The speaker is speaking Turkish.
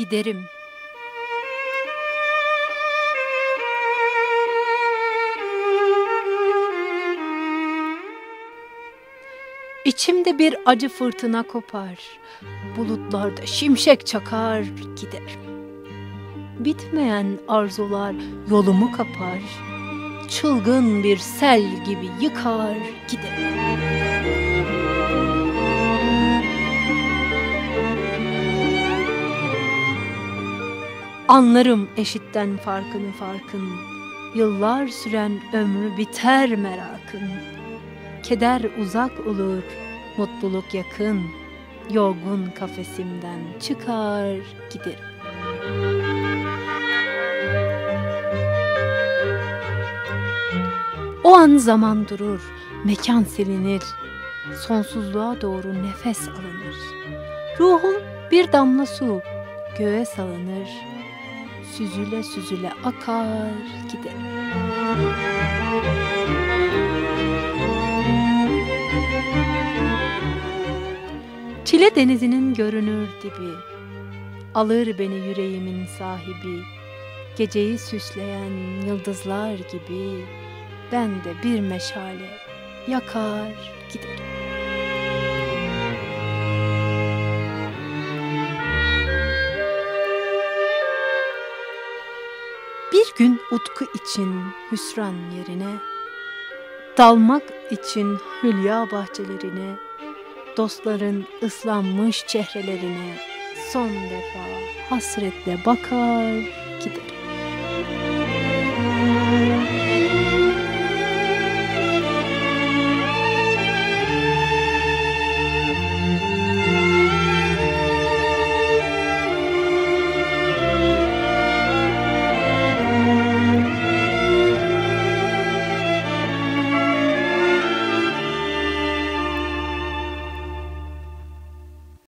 giderim. İçimde bir acı fırtına kopar, bulutlarda şimşek çakar giderim. Bitmeyen arzular yolumu kapar, çılgın bir sel gibi yıkar giderim. Anlarım eşitten farkını farkın, Yıllar süren ömrü biter merakın. Keder uzak olur, mutluluk yakın, Yorgun kafesimden çıkar giderim. O an zaman durur, mekan silinir, Sonsuzluğa doğru nefes alınır. Ruhum bir damla su göğe salınır, süzüle süzüle akar gider. Çile denizinin görünür dibi, alır beni yüreğimin sahibi, geceyi süsleyen yıldızlar gibi, ben de bir meşale yakar giderim. Bir gün utku için hüsran yerine, dalmak için hülya bahçelerine, dostların ıslanmış çehrelerine son defa hasretle bakar gider.